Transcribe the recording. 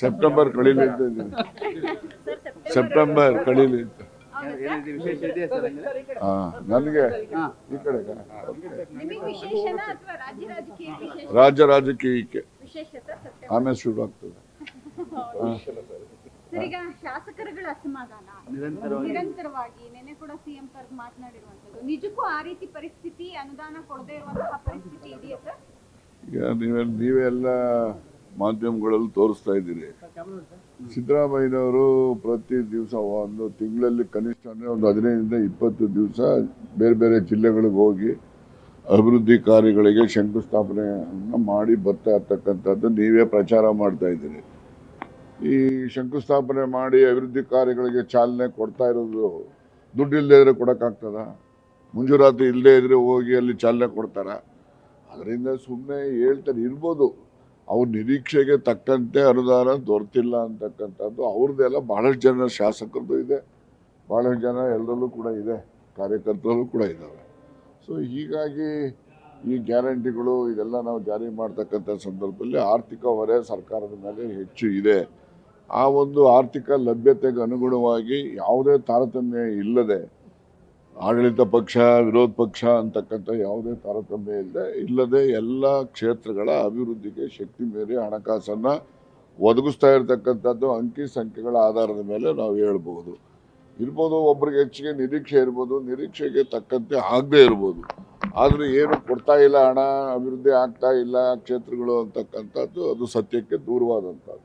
September ಕಳೀಲಿ ಅಂತ ಇದ್ದೀನಿ September ಕಳೀಲಿ ಅಂತ. ಹಾ ನನಗೆ ಈ ಕಡೆ ನಿಮಗೆ ವಿಶೇಷನಾ ಅಥವಾ ರಾಜ್ಯ ರಾಜಕೀಯಕ್ಕೆ. ಆಮೇಲೆ ಶುರು ಆಗ್ತದೆ. ಸರ್ ಈಗ ಶಾಸಕರುಗಳ ಅಸಮಾಧಾನ. ನಿರಂತರವಾಗಿ. ನೆನೆ ಕೂಡ ಸಿಎಂ ಕರೆದು ಮಾತನಾಡಿರುವಂತದ್ದು ನಿಜಕ್ಕೂ ಆ ರೀತಿ ಪರಿಸ್ಥಿತಿ ಅನುದಾನ ಕೊಡದೇ ಇರುವಂತಹ ಪರಿಸ್ಥಿತಿ ಇದೆಯಾ ಸರ್? ಈಗ ನೀವೆ ನೀವೆಲ್ಲ ಮಾಧ್ಯಮಗಳಲ್ಲಿ ತೋರಿಸ್ತಾ ಇದ್ದೀರಿ ಸಿದ್ದರಾಮಯ್ಯನವರು ಪ್ರತಿ ದಿವಸ ಒಂದು ತಿಂಗಳಲ್ಲಿ ಕನಿಷ್ಠ ಅಂದರೆ ಒಂದು ಹದಿನೈದರಿಂದ ಇಪ್ಪತ್ತು ದಿವಸ ಬೇರೆ ಬೇರೆ ಜಿಲ್ಲೆಗಳಿಗೆ ಹೋಗಿ ಅಭಿವೃದ್ಧಿ ಕಾರ್ಯಗಳಿಗೆ ಶಂಕುಸ್ಥಾಪನೆಯನ್ನು ಮಾಡಿ ಬರ್ತಾ ಇರ್ತಕ್ಕಂಥದ್ದು ನೀವೇ ಪ್ರಚಾರ ಮಾಡ್ತಾ ಇದ್ದೀರಿ. ಈ ಶಂಕುಸ್ಥಾಪನೆ ಮಾಡಿ ಅಭಿವೃದ್ಧಿ ಕಾರ್ಯಗಳಿಗೆ ಚಾಲನೆ ಕೊಡ್ತಾ ಇರೋದು ದುಡ್ಡು ಇಲ್ಲದೆ ಇದ್ರೆ ಕೊಡೋಕ್ಕಾಗ್ತದ ಮಂಜೂರಾತಿ ಇಲ್ಲದೆ ಇದ್ರೆ ಹೋಗಿ ಅಲ್ಲಿ ಚಾಲನೆ ಕೊಡ್ತಾರ? ಅದರಿಂದ ಸುಮ್ಮನೆ ಹೇಳ್ತಾರೆ, ಇರ್ಬೋದು. ಅವ್ರ ನಿರೀಕ್ಷೆಗೆ ತಕ್ಕಂತೆ ಅನುದಾನ ದೊರೆತಿಲ್ಲ ಅಂತಕ್ಕಂಥದ್ದು ಅವ್ರದ್ದೆಲ್ಲ ಬಹಳಷ್ಟು ಜನ ಶಾಸಕರದ್ದು ಇದೆ. ಬಹಳಷ್ಟು ಜನ ಎಲ್ಲರಲ್ಲೂ ಕೂಡ ಇದೆ, ಕಾರ್ಯಕರ್ತರಲ್ಲೂ ಕೂಡ ಇದ್ದಾವೆ ಸೊ ಹೀಗಾಗಿ ಈ ಗ್ಯಾರಂಟಿಗಳು ಇದೆಲ್ಲ ನಾವು ಜಾರಿ ಮಾಡ್ತಕ್ಕಂಥ ಸಂದರ್ಭದಲ್ಲಿ ಆರ್ಥಿಕ ಹೊರೆ ಸರ್ಕಾರದ ಮೇಲೆ ಹೆಚ್ಚು ಇದೆ. ಆ ಒಂದು ಆರ್ಥಿಕ ಲಭ್ಯತೆಗೆ ಅನುಗುಣವಾಗಿ ಯಾವುದೇ ತಾರತಮ್ಯ ಇಲ್ಲದೆ ಆಡಳಿತ ಪಕ್ಷ, ವಿರೋಧ ಪಕ್ಷ ಅಂತಕ್ಕಂಥ ಯಾವುದೇ ತಾರತಮ್ಯ ಇಲ್ಲದೆ ಇಲ್ಲದೆ ಎಲ್ಲ ಕ್ಷೇತ್ರಗಳ ಅಭಿವೃದ್ಧಿಗೆ ಶಕ್ತಿ ಮೀರಿ ಹಣಕಾಸನ್ನು ಒದಗಿಸ್ತಾ ಇರತಕ್ಕಂಥದ್ದು ಅಂಕಿ ಸಂಖ್ಯೆಗಳ ಆಧಾರದ ಮೇಲೆ ನಾವು ಹೇಳ್ಬೋದು. ಇರ್ಬೋದು, ಒಬ್ರಿಗೆ ಹೆಚ್ಚಿಗೆ ನಿರೀಕ್ಷೆ ಇರ್ಬೋದು, ನಿರೀಕ್ಷೆಗೆ ತಕ್ಕಂತೆ ಆಗದೆ ಇರ್ಬೋದು. ಆದರೆ ಏನು ಕೊಡ್ತಾ ಇಲ್ಲ, ಹಣ ಅಭಿವೃದ್ಧಿ ಆಗ್ತಾ ಇಲ್ಲ ಕ್ಷೇತ್ರಗಳು ಅಂತಕ್ಕಂಥದ್ದು ಅದು ಸತ್ಯಕ್ಕೆ ದೂರವಾದಂಥದ್ದು.